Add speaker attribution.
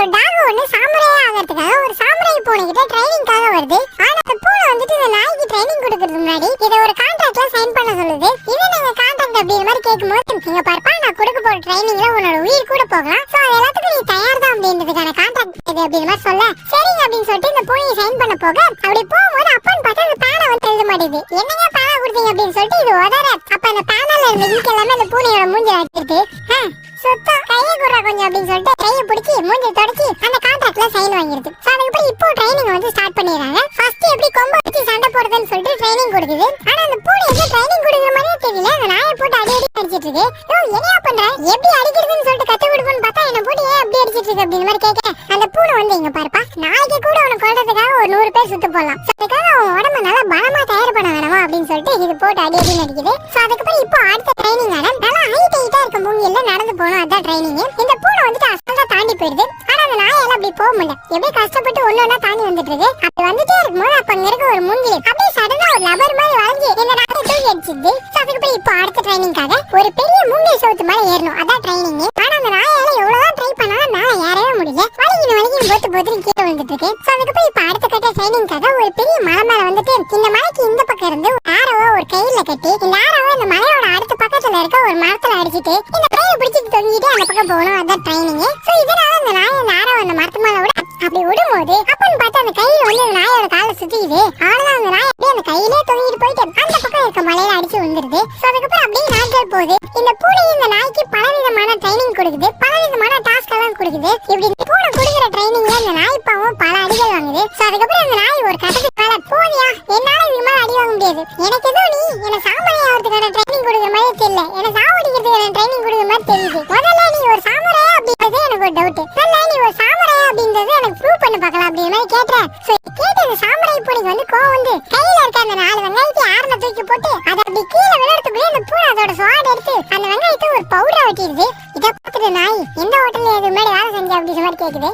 Speaker 1: ஒரு டாக் வந்து சாமுராய் ஆகிறதுக்காக ஒரு சாமுராய் பூனை கிட்ட ட்ரைனிங்காக வருது. ஆனா அந்த பூனை வந்துட்டு இந்த நாய்க்கு ட்ரைனிங் கொடுக்கறதுக்கு முன்னாடி இதை ஒரு கான்ட்ராக்ட்ல சைன் பண்ண சொல்லுது. இது நீங்க கான்ட்ராக்ட் அப்படிங்கிற மாதிரி கேட்கும்போது நீங்க பார்ப்பா நான் கொடுக்க போற ட்ரைனிங்ல உன்னோட உயிர் கூட போகலாம். சோ அது எல்லாத்துக்கும் நீ தயார் தான் அப்படின்றதுக்கான கான்ட்ராக்ட் இது அப்படிங்கிற மாதிரி சொல்ல. சரிங்க அப்படின்னு சொல்லிட்டு இந்த பூனையை சைன் பண்ண போக அப்படி போகும்போது அப்பன்னு பார்த்தா அந்த பேனை வந்து எழுத மாட்டேது என்னங்க பேனை கொடுத்தீங்க? அப்படின்னு சொல்லிட்டு இது உதற. அப்ப அந்த பேனல்ல இருந்த இங்க் எல்லாமே அந்த பூனையோட மூஞ்சி அடிச்சிருது. சுத்தம். கையை குடுறா கொஞ்சம் அப்படின்னு சொல்லிட்டு கையை பிடிச்சி மூஞ்சி தொடச்சி அந்த கான்ட்ராக்ட்ல சைன் வாங்கிடுது. ஸோ அதுக்கப்புறம் இப்போ ட்ரைனிங் வந்து ஸ்டார்ட் பண்ணிடுறாங்க. ஃபர்ஸ்ட் எப்படி கொம்ப வச்சு சண்டை போடுதுன்னு சொல்லிட்டு ட்ரைனிங் கொடுக்குது. ஆனா அந்த பூனை எப்படி ட்ரைனிங் கொடுக்குற மாதிரியே தெரியல. அந்த நாயை போட்டு அடி அடி அடிச்சிட்டு இருக்கு. யோ என்னையா பண்ற? எப்படி அடிக்கிறதுன்னு சொல்லிட்டு கத்து கொடுப்போம்னு பார்த்தா என்ன போட்டு ஏன் அப்படி அடிச்சிட்டு இருக்கு அப்படின்னு மாதிரி கேட்க அந்த பூனை வந்து இங்க பாருப்பா நாளைக்கு கூட அவனை கொள்றதுக்காக ஒரு நூறு பேர் சுத்து போடலாம். அதுக்காக அவன் உடம்ப நல்லா பலமா தயார் பண்ண வேணாமா அப்படின்னு சொல்லிட்டு இது போட்டு அடி அடி நடிக்குது ஸோ அதுக்கப்புறம் இப்போ அடுத்த ட்ரைனிங் ஆன போகணும். அதான் ட்ரைனிங் இந்த பூனை வந்துட்டு அசல்ட்டா தாண்டி போயிடுது. ஆனா அந்த நாயால அப்படி போக முடியல எப்படி கஷ்டப்பட்டு ஒண்ணு ஒண்ணா தாண்டி வந்துட்டு இருக்கு. அப்படி வந்துட்டே இருக்கும்போது அப்ப அங்க இருக்க ஒரு மூங்கில் அப்படியே சடனா ஒரு லபர் மாதிரி வளைஞ்சு இந்த நாயை தூக்கி அடிச்சிருது அதுக்கு போய் இப்போ அடுத்த ட்ரைனிங்காக ஒரு பெரிய மூங்கில் சோத்து மேல ஏறணும். அதான் ட்ரைனிங் ஆனா அந்த நாயால எவ்வளவுதான் ட்ரை பண்ணாலும் மேல ஏறவே முடியல. வலிக்கின்னு வலிக்கின்னு போத்து போத்துன்னு கீழே வந்துட்டு இருக்கு. அதுக்கு போய் இப்போ அடுத்த கட்ட ட்ரைனிங்காக ஒரு பெரிய மலை மேல வந்துட்டு இந்த மலைக்கு இந்த பக்கம் இருந்து ஒரு ஆரோவை ஒரு கயிறுல கட்டி இந்த ஆரோவை இந்த மலையோட அடுத்த பக்கத்துல இருக்க ஒரு மரத்துல அடிச்சிட்டு இந்த பிடிச்சி தொங்கிட்டு அந்த பக்கம் போகணும். அதான் ட்ரைனிங் சோ இதனால அந்த நாய் அந்த ஆரோவை அந்த மரத்து மேல விட அப்படி விடும்போது அப்பன்னு பார்த்து அந்த கையில வந்து அந்த நாயோட காலை சுத்திக்குது. அவ்வளவுதான் அந்த நாய் அப்படியே அந்த கையிலே தொங்கிட்டு போயிட்டு அந்த பக்கம் இருக்க மலையில அடிச்சு வந்துருது சோ அதுக்கப்புறம் அப்படியே நாட்கள் போகுது. இந்த பூனை இந்த நாய்க்கு பலவிதமான ட்ரைனிங் கொடுக்குது. பலவிதமான டாஸ்க் எல்லாம் கொடுக்குது. இப்படி இந்த பூனை கொடுக்குற ட்ரைனிங்ல இந்த நாய் பாவம் பல அடிகள் வாங்குது. சோ அதுக்கப்புறம் அந்த நாய் ஒரு கட்டத்துக்கு மேல போதியா என்னால இதுக்கு மேல அடி வாங்க முடியாது. எனக்கு எதுவும் நீ என்ன சாமுராய் ஆகிறதுக்கான ட்ரைனிங் கொடுக்குற மாதிரி தெரியல. என்ன சாவடிக்கிறதுக்கான ட்ரைனிங் கொடுக்குற மாதிரி தெரியுது முதல்ல நீ ஒரு சாமுராய் அப்படின்றது எனக்கு ஒரு டவுட் முதல்ல நீ ஒரு சாமுராய் அப்படின்றது எனக்கு ப்ரூவ் பண்ணி பார்க்கலாம் அப்படிங்கிற மாதிரி கேட்டேன். சோ கேட்டது இந்த சாமுராய் பூனைக்கு வந்து கோவம் வந்து கையில இருக்க அந்த நாலு வெங்காயத்தை ஆறுன தூக்கி போட்டு அதை அப்படி கீழே விழுறதுக்குள்ளே அந்த பூனை அதோட சுவாடு எடுத்து அந்த வெங்காயத்தை ஒரு பவுடரா வச்சிருது இதை பார்த்துட்டு நாய் எந்த ஹோட்டல்ல இது முன்னாடி வேலை செஞ்சா அப்படின்ற மாதிரி கேக்குது.